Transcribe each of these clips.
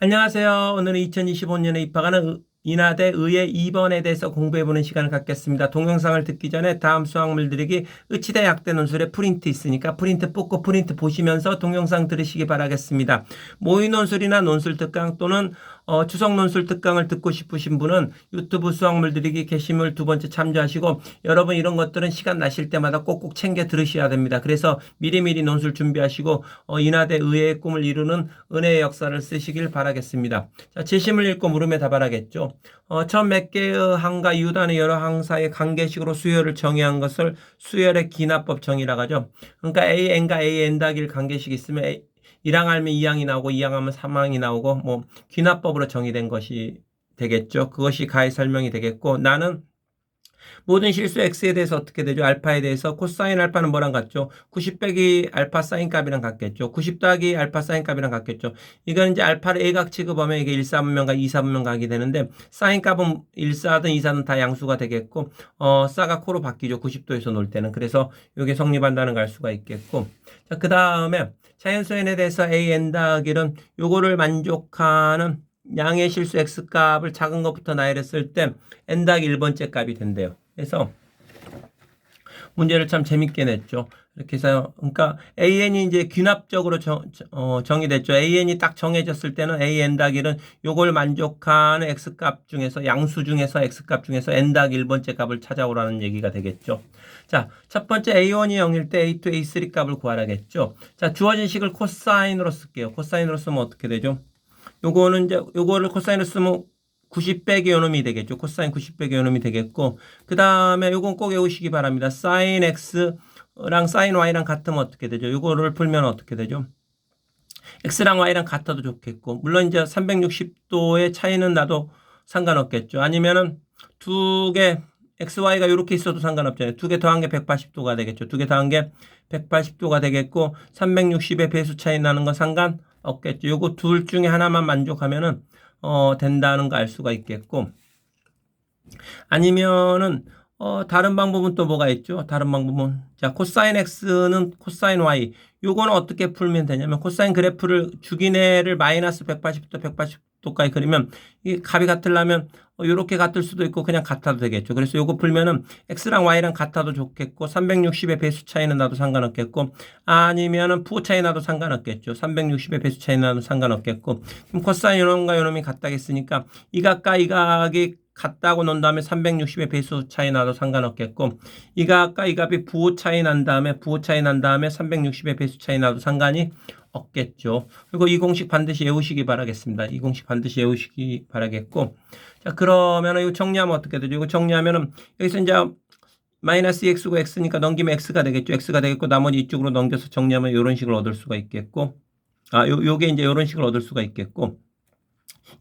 안녕하세요. 오늘은 2025년에 입학하는 의- 인하대 의예 2번에 대해서 공부해보는 시간을 갖겠습니다. 동영상을 듣기 전에 다음 수학물 들이기 의치대 약대 논술에 프린트 있으니까 프린트 뽑고 프린트 보시면서 동영상 들으시기 바라겠습니다. 모의 논술이나 논술 특강 또는 어, 추석 논술 특강을 듣고 싶으신 분은 유튜브 수학물 들이기 게시물 두 번째 참조하시고 여러분 이런 것들은 시간 나실 때마다 꼭꼭 챙겨 들으셔야 됩니다. 그래서 미리미리 논술 준비하시고 어, 인하대 의예의 꿈을 이루는 은혜의 역사를 쓰시길 바라겠습니다. 자, 제심을 읽고 물음에 답하라겠죠. 어, 처음 몇 개의 항과 이유단의 여러 항사의 관계식으로 수열을 정의한 것을 수열의 기납법 정의라고 하죠. 그러니까 AN과 AN 다길 관계식이 있으면 A, 1항 알면 2항이 나오고 2항 하면 3항이 나오고 뭐 귀납법으로 정의된 것이 되겠죠. 그것이 가히 설명이 되겠고 나는 모든 실수 x에 대해서 어떻게 되죠? 알파에 대해서 코사인 알파는 뭐랑 같죠? 90 빼기 알파 사인 값이랑 같겠죠. 90 더하기 알파 사인 값이랑 같겠죠. 이건 이제 알파를 A각 취급하면 이게 1사분면과 2사분면 각이 되는데 사인 값은 1사든 2사든 다 양수가 되겠고 어 싸가 코로 바뀌죠. 90도에서 놀 때는. 그래서 이게 성립한다는 걸 알 수가 있겠고 자, 그 다음에 자연수연에 대해서 A n 더하기는 요거를 만족하는 양의 실수 x 값을 작은 것부터 나열했을 때 n 더하기 1번째 값이 된대요. 그래서 문제를 참 재밌게 냈죠. 이렇게 해서 그러니까 AN이 이제 귀납적으로 정, 어, 정의됐죠. AN이 딱 정해졌을 때는 AN 더하기는 요걸 만족하는 x 값 중에서 양수 중에서 x 값 중에서 n 더하기 1번째 값을 찾아오라는 얘기가 되겠죠. 자, 첫 번째 A1이 0일 때 A2, A3 값을 구하라겠죠. 자, 주어진 식을 코사인으로 쓸게요. 코사인으로 쓰면 어떻게 되죠? 요거는 이제 요거를 코사인으로 쓰면 90 빼기 요놈이 되겠죠. 코사인 90 빼기 요놈이 되겠고 그 다음에 요건 꼭 외우시기 바랍니다. 사인 x랑 사인 y랑 같으면 어떻게 되죠? 요거를 풀면 어떻게 되죠? x랑 y랑 같아도 좋겠고 물론 이제 360도의 차이는 나도 상관없겠죠. 아니면은 두 개 x, y가 이렇게 있어도 상관없잖아요. 두 개 더한 게 180도가 되겠죠. 두 개 더한 게 180도가 되겠고 360의 배수 차이 나는 건 상관 없겠죠. 요거 둘 중에 하나만 만족하면은 어, 된다는 거 알 수가 있겠고 아니면은 어, 다른 방법은 또 뭐가 있죠? 다른 방법은 자 코사인 x는 코사인 y 요거는 어떻게 풀면 되냐면 코사인 그래프를 주기내를 마이너스 180도 180도까지 그리면 이 값이 같으려면 어, 요렇게 같을 수도 있고 그냥 같아도 되겠죠. 그래서 요거 풀면은 x랑 y랑 같아도 좋겠고 360의 배수 차이는 나도 상관없겠고 아니면은 푸 차이 나도 상관없겠죠. 360의 배수 차이 나도 상관없겠고 그럼 코사인 요놈과 요놈이 같다겠으니까 이 각과 이 각이 같다고 논 다음에 360의 배수 차이 나도 상관없겠고 이 각과 이 값이 부호 차이 난 다음에 부호 차이 난 다음에 360의 배수 차이 나도 상관이 없겠죠. 그리고 이 공식 반드시 외우시기 바라겠습니다. 이 공식 반드시 외우시기 바라겠고 자 그러면은 이거 정리하면 어떻게 되죠? 이거 정리하면은 여기서 이제 마이너스 x고 x니까 넘기면 x가 되겠죠. x가 되겠고 나머지 이쪽으로 넘겨서 정리하면 이런 식을 얻을 수가 있겠고 아 요, 요게 이제 이런 식을 얻을 수가 있겠고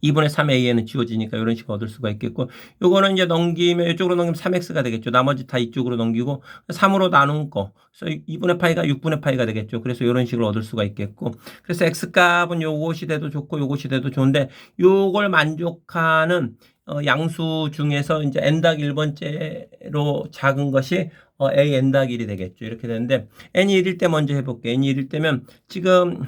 2분의 3a는 지워지니까 이런 식으로 얻을 수가 있겠고 요거는 이제 넘기면 이쪽으로 넘기면 3x가 되겠죠. 나머지 다 이쪽으로 넘기고 3으로 나눈 거. 그래서 2분의 파이가 6분의 파이가 되겠죠. 그래서 이런 식으로 얻을 수가 있겠고 그래서 x값은 요것이 돼도 좋고 요것이 돼도 좋은데 요걸 만족하는 어, 양수 중에서 이제 n 닭 1번째로 작은 것이 어, a n 닭 1이 되겠죠. 이렇게 되는데 n이 1일 때 먼저 해볼게요. n이 1일 때면 지금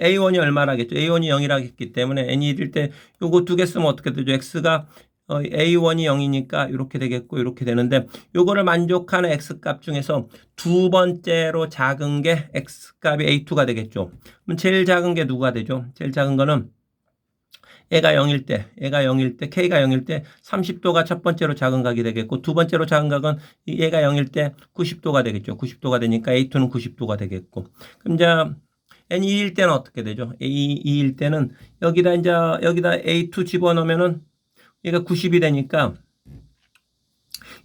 A1이 얼마라겠죠? A1이 0이라고 했기 때문에 N이 1일 때 요거 두 개 쓰면 어떻게 되죠? X가 어, A1이 0이니까 이렇게 되겠고 이렇게 되는데 요거를 만족하는 X 값 중에서 두 번째로 작은 게 X 값이 A2가 되겠죠. 그럼 제일 작은 게 누가 되죠? 제일 작은 거는 얘가 0일 때, 얘가 0일 때, K가 0일 때 30도가 첫 번째로 작은 각이 되겠고 두 번째로 작은 각은 얘가 0일 때 90도가 되겠죠. 90도가 되니까 A2는 90도가 되겠고. 그럼 이제 n 2일 때는 어떻게 되죠? A 2일 때는 여기다 이제 여기다 A2 집어넣으면은 얘가 90이 되니까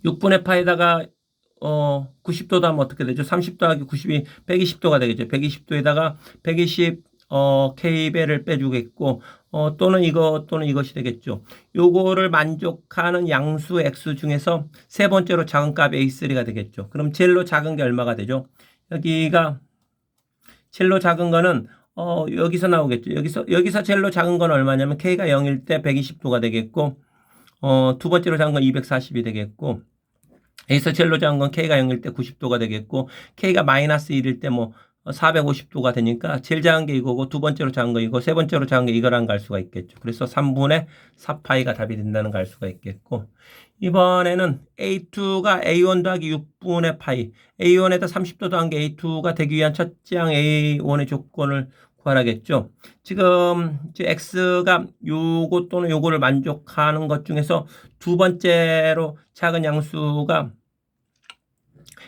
6분의 파에다가 어 90도 하면 어떻게 되죠? 30 더하기 90이 120도가 되겠죠. 120도에다가 120 어, K배를 빼주겠고, 어, 또는 이거, 또는 이것이 되겠죠. 요거를 만족하는 양수 X 중에서 세 번째로 작은 값이 A3가 되겠죠. 그럼 제일로 작은 게 얼마가 되죠? 여기가 젤로 작은 거는 어 여기서 나오겠죠. 여기서 여기서 젤로 작은 건 얼마냐면 k가 0일 때 120도가 되겠고 어 두 번째로 작은 건 240이 되겠고 여기서 젤로 작은 건 k가 0일 때 90도가 되겠고 k가 마이너스 1일 때 뭐 450도가 되니까 제일 작은 게 이거고 두 번째로 작은 거 이거 세 번째로 작은 게걸알 수가 있겠죠. 그래서 3분의 4파이가 답이 된다는 걸 알 수가 있겠고 이번에는 A2가 A1 더하기 6분의 파이 A1에다 30도 더한 게 A2가 되기 위한 첫째 항 A1의 조건을 구하라겠죠. 지금 X가 요거 또는 요거를 만족하는 것 중에서 두 번째로 작은 양수가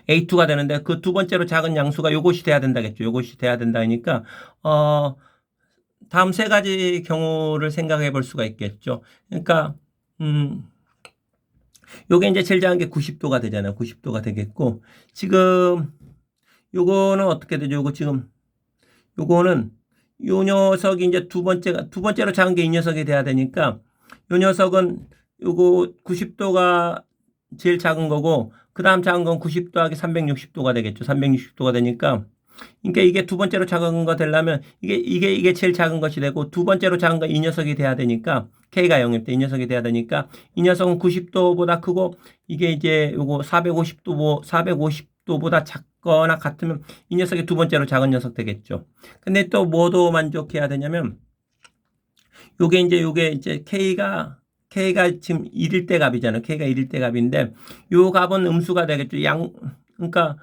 A2가 되는데 그 두 번째로 작은 양수가 요것이 돼야 된다겠죠. 요것이 돼야 된다니까 어 다음 세 가지 경우를 생각해 볼 수가 있겠죠. 그러니까 음 요게 이제 제일 작은 게 90도가 되잖아요. 90도가 되겠고 지금 요거는 어떻게 되죠? 요거 지금 요거는 요 녀석이 이제 두 번째가 두 번째로 작은 게 이 녀석이 돼야 되니까 요 녀석은 요거 90도가 제일 작은 거고 그 다음 작은 건 90 더하기 360도가 되겠죠. 360도가 되니까 그러니까 이게 두 번째로 작은 거 되려면 이게 이게 이게 제일 작은 것이 되고 두 번째로 작은 건 이 녀석이 돼야 되니까 k가 0일 때이 녀석이 돼야 되니까 이 녀석은 90도보다 크고 이게 이제 요거 450도 450도보다 작거나 같으면 이 녀석이 두 번째로 작은 녀석 되겠죠. 근데 또 뭐도 만족해야 되냐면 요게 이제 요게 이제 k가 k가 지금 1일 때 값이잖아요. k가 1일 때 값인데 요 값은 음수가 되겠죠. 양 그러니까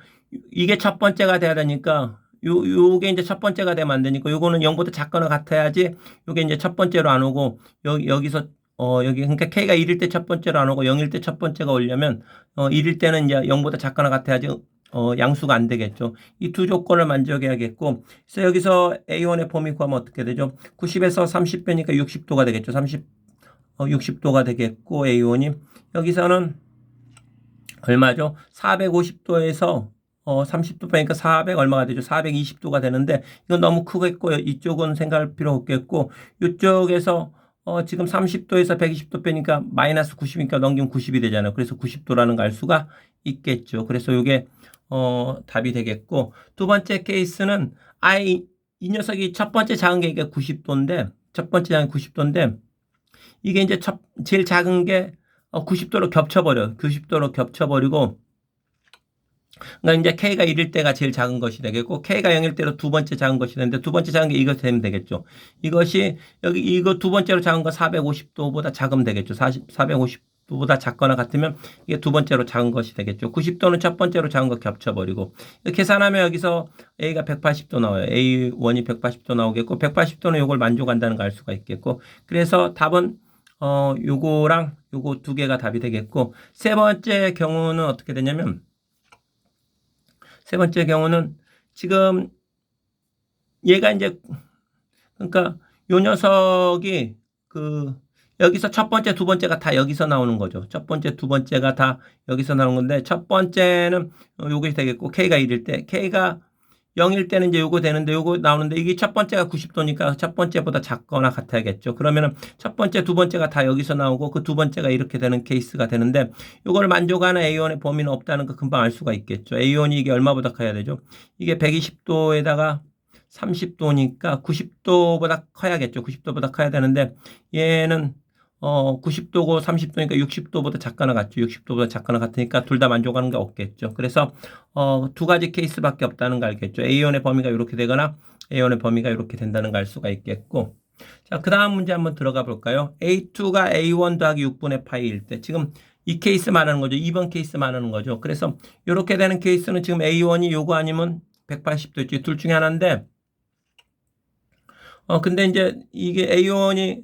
이게 첫 번째가 돼야 되니까 요 요게 이제 첫 번째가 되면 안 되니까 요거는 0보다 작거나 같아야지 요게 이제 첫 번째로 안 오고 여기 여기서 어 여기 그러니까 k가 1일 때 첫 번째로 안 오고 0일 때 첫 번째가 오려면 어 1일 때는 이제 0보다 작거나 같아야지 어 양수가 안 되겠죠. 이 두 조건을 만족해야겠고 그래서 여기서 A1의 범위 구하면 어떻게 되죠? 90에서 30배니까 60도가 되겠죠. 30 어, 60도가 되겠고 A1이 여기서는 얼마죠? 450도에서 어, 30도 빼니까 400 얼마가 되죠? 420도가 되는데 이건 너무 크겠고 이쪽은 생각할 필요 없겠고 이쪽에서 어, 지금 30도에서 120도 빼니까 마이너스 90이니까 넘기면 90이 되잖아요. 그래서 90도라는 걸 알 수가 있겠죠. 그래서 이게 어, 답이 되겠고 두 번째 케이스는 아이 이 녀석이 첫 번째 작은 게 이게 90도인데 첫 번째 작은 90도인데 이게 이제 첫, 제일 작은 게 90도로 겹쳐버려. 90도로 겹쳐버리고, 그러니까 이제 K가 1일 때가 제일 작은 것이 되겠고, K가 0일 때로 두 번째 작은 것이 되는데, 두 번째 작은 게 이것 되면 되겠죠. 이것이, 여기 이거 두 번째로 작은 거 450도보다 작으면 되겠죠. 40, 450도 보다 작거나 같으면 이게 두 번째로 작은 것이 되겠죠. 90도는 첫 번째로 작은 거 겹쳐버리고, 계산하면 여기서 A가 180도 나와요. A1이 180도 나오겠고, 180도는 이걸 만족한다는 걸 알 수가 있겠고, 그래서 답은 어, 요거랑 요거 두 개가 답이 되겠고, 세 번째 경우는 어떻게 되냐면, 세 번째 경우는 지금 얘가 이제, 그러니까 요 녀석이 그, 여기서 첫 번째, 두 번째가 다 여기서 나오는 거죠. 첫 번째, 두 번째가 다 여기서 나오는 건데, 첫 번째는 요게 되겠고, K가 1일 때, K가 0일 때는 이제 요거 되는데 요거 나오는데 이게 첫 번째가 90도니까 첫 번째보다 작거나 같아야겠죠. 그러면은 첫 번째, 두 번째가 다 여기서 나오고 그 두 번째가 이렇게 되는 케이스가 되는데 요거를 만족하는 A1의 범위는 없다는 거 금방 알 수가 있겠죠. A1이 이게 얼마보다 커야 되죠? 이게 120도에다가 30도니까 90도보다 커야겠죠. 90도보다 커야 되는데 얘는 어, 90도고 30도니까 60도보다 작거나 같죠. 60도보다 작거나 같으니까 둘 다 만족하는 게 없겠죠. 그래서 어, 두 가지 케이스밖에 없다는 거 알겠죠. A1의 범위가 이렇게 되거나 A1의 범위가 이렇게 된다는 걸 알 수가 있겠고. 자, 그 다음 문제 한번 들어가 볼까요? A2가 A1 더하기 6분의 파이일 때 지금 이 케이스 말하는 거죠. 2번 케이스 말하는 거죠. 그래서 이렇게 되는 케이스는 지금 A1이 요거 아니면 180도 있지. 둘 중에 하나인데 어, 근데 이제 이게 A1이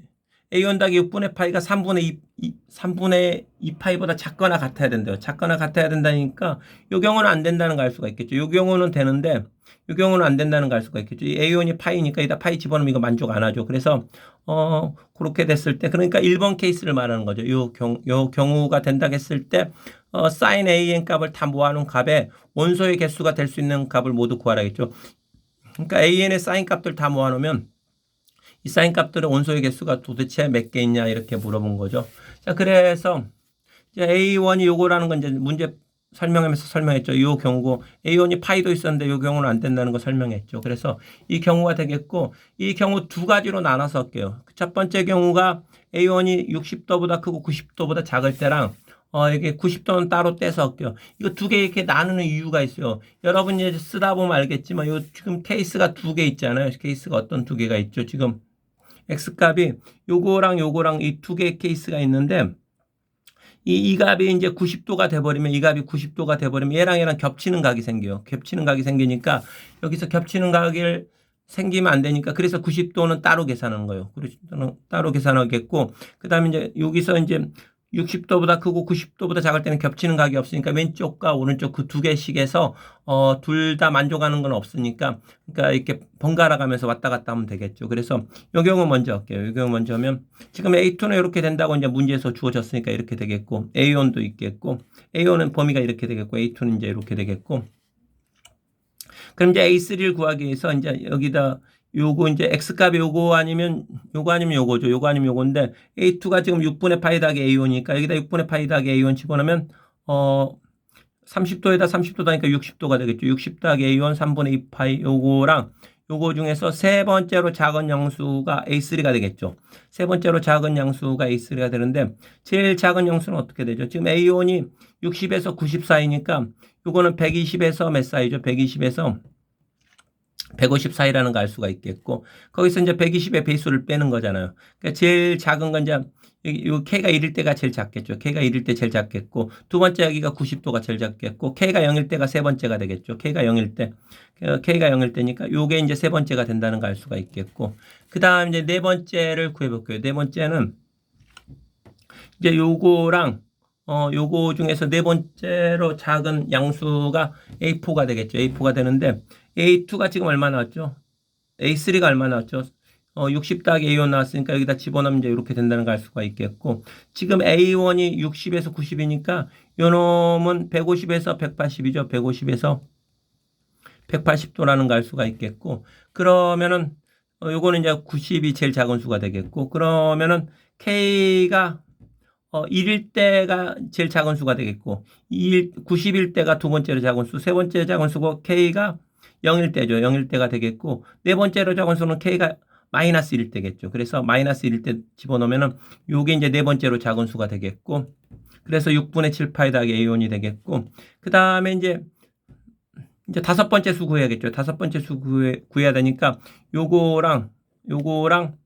A1 더하기 6분의 파이가 3분의 2, 2 3분의 2 파이보다 작거나 같아야 된대요. 작거나 같아야 된다니까 이 경우는 안 된다는 걸 알 수가 있겠죠. 이 경우는 되는데 이 경우는 안 된다는 걸 알 수가 있겠죠. 이 A1이 파이니까 이다 파이 집어넣으면 이거 만족 안 하죠. 그래서 어 그렇게 됐을 때 그러니까 1번 케이스를 말하는 거죠. 요, 경, 요 경우가 된다 했을 때 어, sin AN 값을 다 모아놓은 값에 원소의 개수가 될 수 있는 값을 모두 구하라겠죠. 그러니까 AN의 sin 값들 다 모아놓으면 이 사인 값들의 원소의 개수가 도대체 몇 개 있냐 이렇게 물어본 거죠. 자, 그래서 이제 A1이 요거라는 건 이제 문제 설명하면서 설명했죠. 이 경우고 A1이 파이도 있었는데 이 경우는 안 된다는 거 설명했죠. 그래서 이 경우가 되겠고 이 경우 두 가지로 나눠서 할게요. 첫 번째 경우가 A1이 60도보다 크고 90도보다 작을 때랑 어, 이게 90도는 따로 떼서 껴. 이거 두 개 이렇게 나누는 이유가 있어요. 여러분 이제 쓰다 보면 알겠지만, 요 지금 케이스가 두 개 있잖아요. 케이스가 어떤 두 개가 있죠. 지금 X 값이 요거랑 요거랑 이 두 개의 케이스가 있는데, 이, 이 값이 이제 90도가 돼버리면, 이 값이 90도가 돼버리면 얘랑 얘랑 겹치는 각이 생겨요. 겹치는 각이 생기니까, 여기서 겹치는 각을 생기면 안 되니까, 그래서 90도는 따로 계산하는 거예요. 90도는 따로 계산하겠고, 그 다음에 이제 여기서 이제 60도보다 크고 90도보다 작을 때는 겹치는 각이 없으니까 왼쪽과 오른쪽 그 두 개씩에서 어, 둘 다 만족하는 건 없으니까 그러니까 이렇게 번갈아 가면서 왔다 갔다 하면 되겠죠. 그래서 요 경우 먼저 할게요. 요 경우 먼저 하면 지금 A2는 이렇게 된다고 이제 문제에서 주어졌으니까 이렇게 되겠고 A1도 있겠고 A1은 범위가 이렇게 되겠고 A2는 이제 이렇게 되겠고 그럼 이제 A3를 구하기 위해서 이제 여기다 요거 이제 x 값이 요거 아니면 요거 아니면 요거죠. 요거 아니면 요건데 a2가 지금 6분의 파이 더하기 a1이니까 여기다 6분의 파이 더하기 a1 집어넣으면 어 30도에다 30도다니까 60도가 되겠죠. 60 더하기 a1 3분의 2 파이 요거랑 요거 중에서 세 번째로 작은 양수가 a3가 되겠죠. 세 번째로 작은 양수가 a3가 되는데 제일 작은 양수는 어떻게 되죠? 지금 a1이 60에서 90 사이니까 요거는 120에서 몇 사이죠? 120에서 150 사이라는 거알 수가 있겠고 거기서 이제 120의 배수를 빼는 거잖아요. 그러니까 제일 작은 건 이제 요 K가 1일 때가 제일 작겠죠. K가 1일 때 제일 작겠고 두 번째 여기가 90도가 제일 작겠고 K가 0일 때가 세 번째가 되겠죠. K가 0일 때 K가 0일 때니까 요게 이제 세 번째가 된다는 거알 수가 있겠고 그다음 이제 네 번째를 구해 볼게요. 네 번째는 이제 요거랑 어, 요거 중에서 네 번째로 작은 양수가 A4가 되겠죠. A4가 되는데 A2가 지금 얼마 나왔죠? A3가 얼마 나왔죠? 어, 60 더하기 A1 나왔으니까 여기다 집어넣으면 이제 이렇게 된다는 걸 알 수가 있겠고 지금 A1이 60에서 90이니까 요 놈은 150에서 180이죠. 150에서 180도라는 걸 알 수가 있겠고 그러면은 어, 요거는 이제 90이 제일 작은 수가 되겠고 그러면은 K가 어, 1일 때가 제일 작은 수가 되겠고 2일, 90일 때가 두 번째로 작은 수, 세 번째 작은 수고 K가 0일 때죠. 0일 때가 되겠고 네 번째로 작은 수는 K가 마이너스 1일 때겠죠. 그래서 마이너스 1일 때 집어넣으면은 요게 이제 네 번째로 작은 수가 되겠고 그래서 6분의 7 파이 더하기 A1이 되겠고 그 다음에 이제 이제 다섯 번째 수 구해야겠죠. 다섯 번째 수 구해, 구해야 되니까 요거랑 요거랑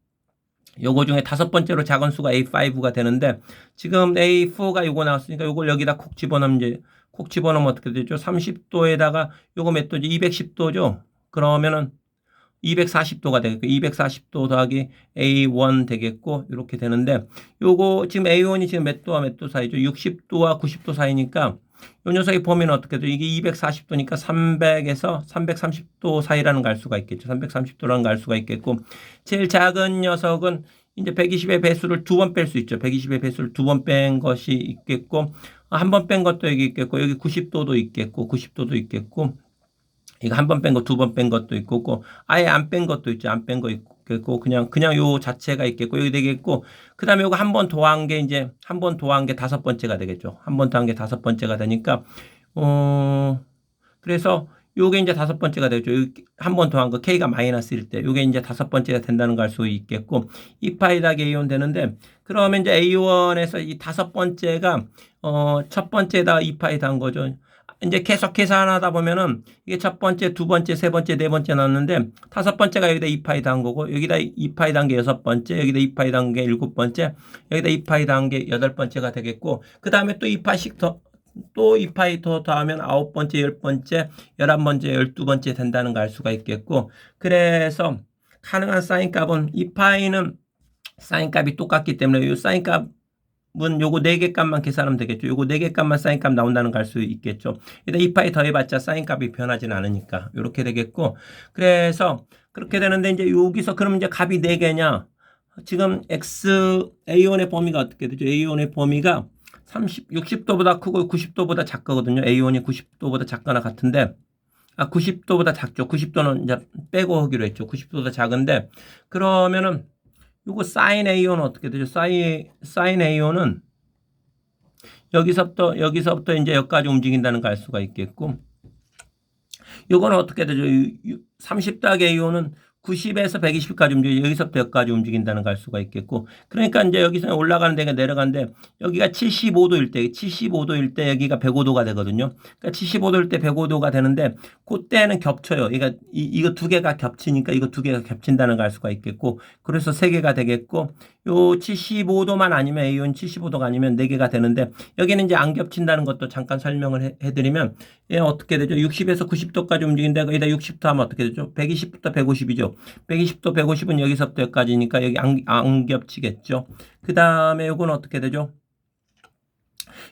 요거 중에 다섯 번째로 작은 수가 A5가 되는데 지금 A4가 요거 나왔으니까 요걸 여기다 콕 집어넣으면 이제 콕 집어넣으면 어떻게 되죠? 30도에다가 요거 몇 도죠? 210도죠? 그러면은 240도가 되겠고 240도 더하기 A1 되겠고 이렇게 되는데 요거 지금 A1이 지금 몇 도와 몇 도 사이죠? 60도와 90도 사이니까 요 녀석의 범위는 어떻게 돼요? 이게 240도니까 300에서 330도 사이라는 걸 알 수가 있겠죠. 330도라는 걸 알 수가 있겠고 제일 작은 녀석은 이제 120의 배수를 두 번 뺄 수 있죠. 120의 배수를 두 번 뺀 것이 있겠고 한 번 뺀 것도 여기 있겠고 여기 90도도 있겠고 90도도 있겠고 이거 한 번 뺀 거, 두 번 뺀 것도 있고, 아예 안 뺀 것도 있죠. 안 뺀 거 있겠고, 그냥, 그냥 요 자체가 있겠고, 여기 되겠고, 그 다음에 요거 한 번 더한 게 이제, 한 번 더한 게 다섯 번째가 되겠죠. 한 번 더한 게 다섯 번째가 되니까, 어, 그래서 요게 이제 다섯 번째가 되죠. 한 번 더 한 거, K가 마이너스일 때, 요게 이제 다섯 번째가 된다는 걸 알 수 있겠고, 2파이 더하기 A1 되는데, 그러면 이제 A1에서 이 다섯 번째가, 어, 첫 번째다 2파이 더한 거죠. 이제 계속 계산하다 보면은 이게 첫 번째, 두 번째, 세 번째, 네 번째 나왔는데 다섯 번째가 여기다 2파이 단 거고 여기다 2파이 단게 여섯 번째, 여기다 2파이 단게 일곱 번째, 여기다 2파이 단게 여덟 번째가 되겠고 그 다음에 또 2파씩 더, 또 2파이 더 더하면 아홉 번째, 열 번째, 열한 번째, 열두 번째 된다는 걸 알 수가 있겠고 그래서 가능한 사인 값은 2파이는 사인 값이 똑같기 때문에 이 사인 값 은 요거 4개 값만 계산하면 되겠죠. 요거 4개 값만 사인 값 나온다는 걸 알 수 있겠죠. 일단 2파이 더해봤자 사인 값이 변하지는 않으니까 요렇게 되겠고 그래서 그렇게 되는데 이제 여기서 그럼 이제 값이 4개냐 지금 x a1의 범위가 어떻게 되죠? a1의 범위가 30, 60도보다 크고 90도보다 작거든요. a1이 90도보다 작거나 같은데 아 90도보다 작죠. 90도는 이제 빼고 하기로 했죠. 90도보다 작은데 그러면은 요거 사인 A1은 어떻게 되죠? 사인, 사인 A1은 여기서부터, 여기서부터 이제 여기까지 움직인다는 걸 알 수가 있겠고, 요거는 어떻게 되죠? 30 더하기 A1은 90에서 120까지 움직여 여기서부터 여기까지 움직인다는 걸알 수가 있겠고 그러니까 이제 여기서 올라가는 데가 내려가는데 여기가 75도일 때 75도일 때 여기가 105도가 되거든요. 그러니까 75도일 때 105도가 되는데 그때는 겹쳐요. 그러니까 이, 이거 두 개가 겹치니까 이거 두 개가 겹친다는 걸알 수가 있겠고 그래서 세 개가 되겠고 요 75도만 아니면 A온 75도가 아니면 네 개가 되는데 여기는 이제 안 겹친다는 것도 잠깐 설명을 해, 해드리면 얘 어떻게 되죠? 60에서 90도까지 움직인데 거기다 60도 하면 어떻게 되죠? 120부터 150이죠. 120도 150은 여기서부터 여기까지니까 여기 안, 안 겹치겠죠. 그 다음에 요건 어떻게 되죠?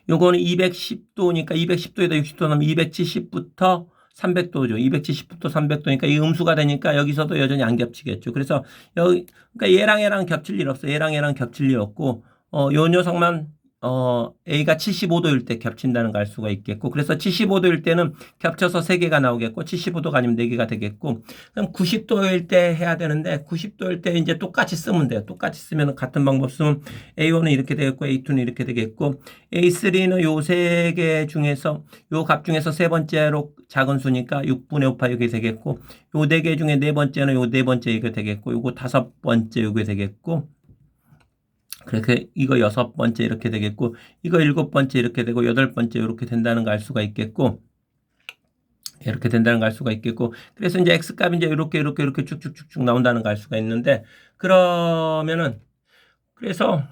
요거는 210도니까 210도에다 60도 넣으면 270부터 300도죠. 270부터 300도니까 이 음수가 되니까 여기서도 여전히 안 겹치겠죠. 그래서 여기 그러니까 얘랑 얘랑 겹칠 일 없어. 얘랑 얘랑 겹칠 일 없고 어 요 녀석만 어 A가 75도일 때 겹친다는 걸 알 수가 있겠고 그래서 75도일 때는 겹쳐서 3개가 나오겠고 75도가 아니면 4개가 되겠고 그럼 90도일 때 해야 되는데 90도일 때 이제 똑같이 쓰면 돼요. 똑같이 쓰면 같은 방법 쓰면 A1은 이렇게 되겠고 A2는 이렇게 되겠고 A3는 요세개 중에서 요 값 중에서 세 번째로 작은 수니까 6분의 5파 이게 되겠고 요네개 중에 네 번째는 요 네 번째 이게 되겠고 요거 다섯 번째 요게 되겠고 그렇게 이거 여섯 번째 이렇게 되겠고 이거 일곱 번째 이렇게 되고 여덟 번째 이렇게 된다는 걸 알 수가 있겠고 이렇게 된다는 걸 알 수가 있겠고 그래서 이제 x 값이 이제 이렇게 이렇게 이렇게 쭉쭉쭉쭉 나온다는 걸 알 수가 있는데 그러면은 그래서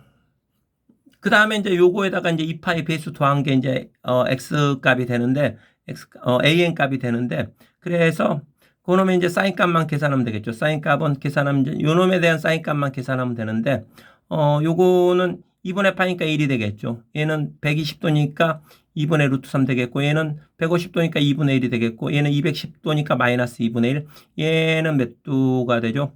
그 다음에 이제 요거에다가 이제 2파이 배수 더한 게 이제 어 x 값이 되는데 x 어 an 값이 되는데 그래서 그놈의 이제 사인 값만 계산하면 되겠죠. 사인 값은 계산하면 이제 요 놈에 대한 사인 값만 계산하면 되는데 어, 요거는 2분의 파니까 1이 되겠죠. 얘는 120도니까 2분의 루트 3 되겠고, 얘는 150도니까 2분의 1이 되겠고, 얘는 210도니까 마이너스 2분의 1. 얘는 몇 도가 되죠?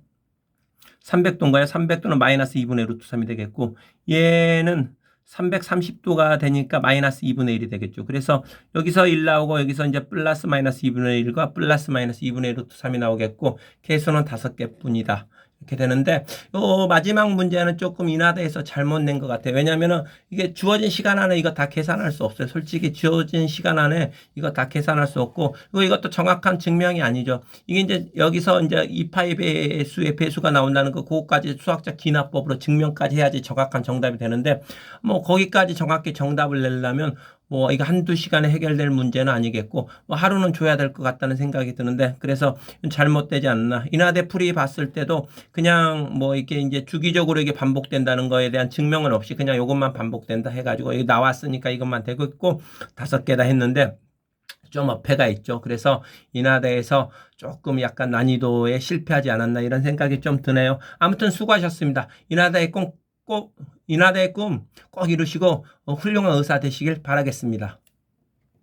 300도인가요? 300도는 마이너스 2분의 루트 3이 되겠고, 얘는 330도가 되니까 마이너스 2분의 1이 되겠죠. 그래서 여기서 1 나오고 여기서 이제 플러스 마이너스 2분의 1과 플러스 마이너스 2분의 1 루트 3이 나오겠고, 개수는 5개 뿐이다. 이렇게 되는데 요 마지막 문제는 조금 인하대에서 잘못 낸 것 같아요. 왜냐면은 이게 주어진 시간 안에 이거 다 계산할 수 없어요. 솔직히 주어진 시간 안에 이거 다 계산할 수 없고 그리고 이것도 정확한 증명이 아니죠. 이게 이제 여기서 이제 이파이 배수의 배수가 나온다는 거 그거까지 수학적 기납법으로 증명까지 해야지 정확한 정답이 되는데 뭐 거기까지 정확히 정답을 내려면 뭐 이거 한두 시간에 해결될 문제는 아니겠고 뭐 하루는 줘야 될 것 같다는 생각이 드는데 그래서 잘못되지 않나 인하대 풀이 봤을 때도 그냥 뭐 이렇게 이제 주기적으로 이게 반복된다는 거에 대한 증명은 없이 그냥 이것만 반복된다 해가지고 여기 나왔으니까 이것만 되고 있고 다섯 개다 했는데 좀 어폐가 있죠. 그래서 인하대에서 조금 약간 난이도에 실패하지 않았나 이런 생각이 좀 드네요. 아무튼 수고하셨습니다. 인하대의 꼭, 꼭, 인하대의 꿈 꼭 이루시고 어, 훌륭한 의사 되시길 바라겠습니다.